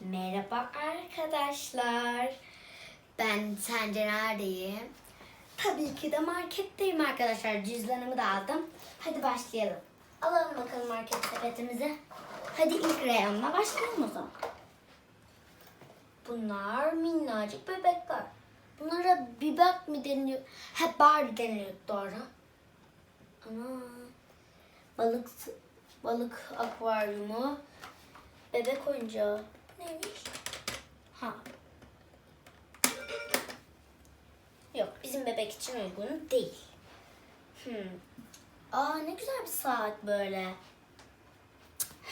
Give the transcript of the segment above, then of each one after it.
Merhaba arkadaşlar. Ben sence neredeyim? Tabii ki de marketteyim arkadaşlar. Cüzdanımı da aldım. Hadi başlayalım. Alalım bakalım market sepetimizi. Hadi ilk reyonla başlayalım o zaman. Bunlar minnacık bebekler. Bunlara bebek mi deniliyor? Hep Barbie deniliyor doğru. Ana. Balık balık akvaryumu. Bebek oyuncağı. Neymiş? Ha. Yok bizim bebek için uygun değil. Hmm. Aa ne güzel bir saat böyle.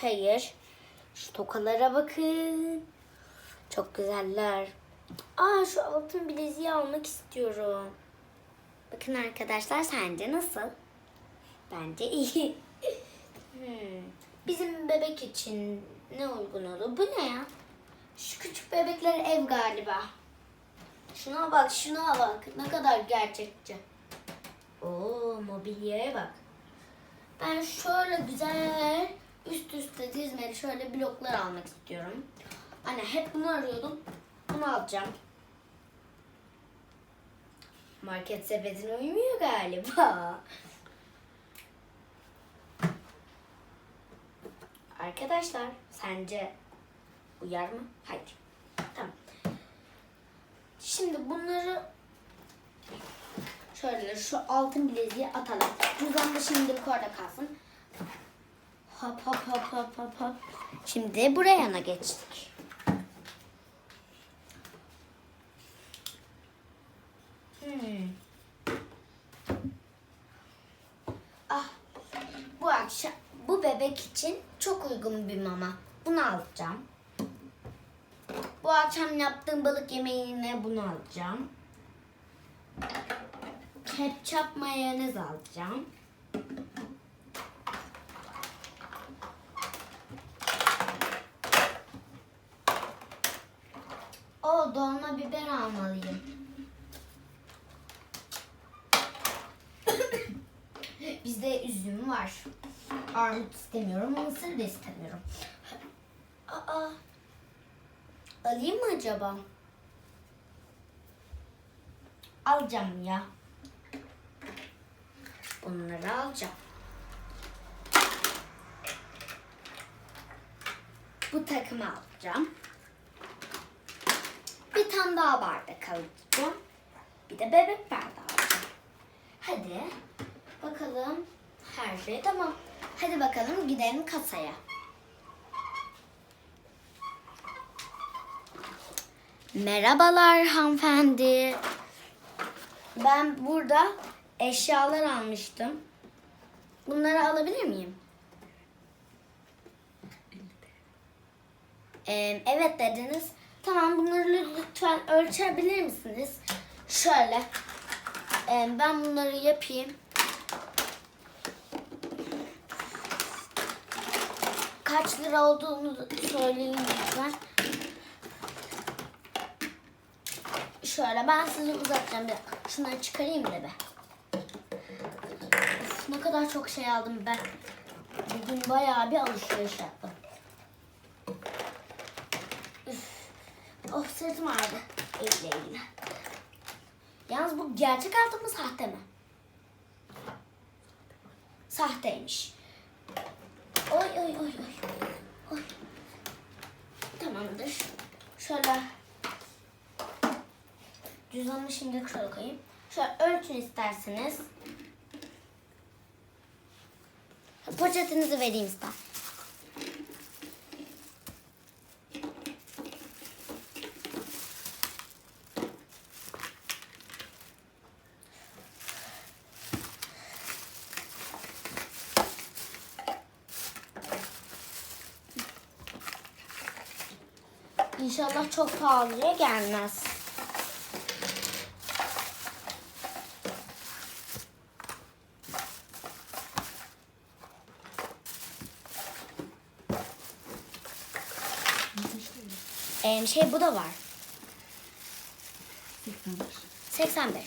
Hayır. Şu tokalara bakın. Çok güzeller. Aa şu altın bileziği almak istiyorum. Bakın arkadaşlar sence nasıl? Bence iyi. Hmm. Bizim bebek için ne uygun olur? Bu ne ya? Şu küçük bebekler ev galiba. Şuna bak, şuna bak. Ne kadar gerçekçi. Oo, mobilyaya bak. Ben şöyle güzel üst üste dizmeli şöyle bloklar almak istiyorum. Anne hep bunu arıyordum. Bunu alacağım. Market sepetine uymuyor galiba. Arkadaşlar sence uyar mı? Hayır. Tamam. Şimdi bunları şöyle şu altın bileziği atalım. Cüzdan da şimdilik orada kalsın. Hop hop hop hop hop hop. Şimdi buraya yana geçtik. Hmm. Ah, bu akşam bu bebek için çok uygun bir mama. Bunu alacağım. Bu akşam yaptığım balık yemeğine bunu alacağım. Ketçap mayonez alacağım. O dolma biber almalıyım. Bizde üzüm var. Armut istemiyorum, mısır da istemiyorum. Aa, alayım mı acaba? Alacağım ya. Bunları alacağım. Bu takımı alacağım. Bir tane daha bardak alacağım. Bir de bebek bardağı alacağım. Hadi bakalım her şey tamam. Hadi bakalım gidelim kasaya. Merhabalar hanımefendi. Ben burada eşyalar almıştım. Bunları alabilir miyim? Ee, evet dediniz. Tamam bunları lütfen ölçebilir misiniz? Şöyle. Ee, ben bunları yapayım. Kaç lira olduğunu söyleyin lütfen. Şöyle ben sizi uzatacağım. Bir. Şunları çıkarayım da be. Of, ne kadar çok şey aldım ben. Bugün bayağı bir alışveriş yaptım. Of sırtım ağrıdı. Eğile eğile. Yalnız bu gerçek altın mı sahte mi? Sahteymiş. Oy oy oy oy. Oy. Tamamdır. Şöyle cüzdanımı şimdi şöyle koyayım. Şöyle ölçün isterseniz. Poşetinizi vereyim ister. İnşallah çok pahalıya gelmez. Ee, şey bu da var. 85. 85.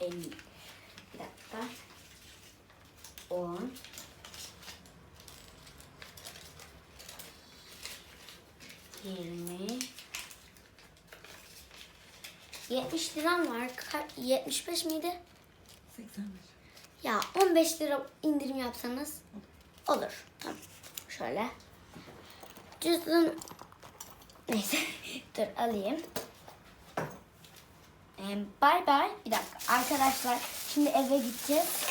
En, bir dakika. 10 20 70 liram var. Ka- 75 miydi? 85. Ya 15 lira indirim yapsanız olur. Tamam. Şöyle. Cüzdan neyse dur alayım. Bye bye. Bir dakika arkadaşlar. Şimdi eve gideceğiz.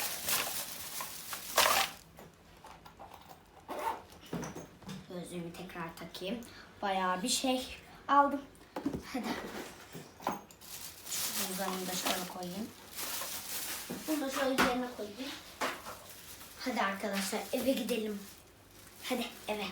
Gözlüğümü tekrar takayım. Bayağı bir şey aldım. Hadi. Cüzdanımı da şöyle koyayım. Bunu da şöyle üzerine koyayım. Hadi arkadaşlar eve gidelim. Hadi eve.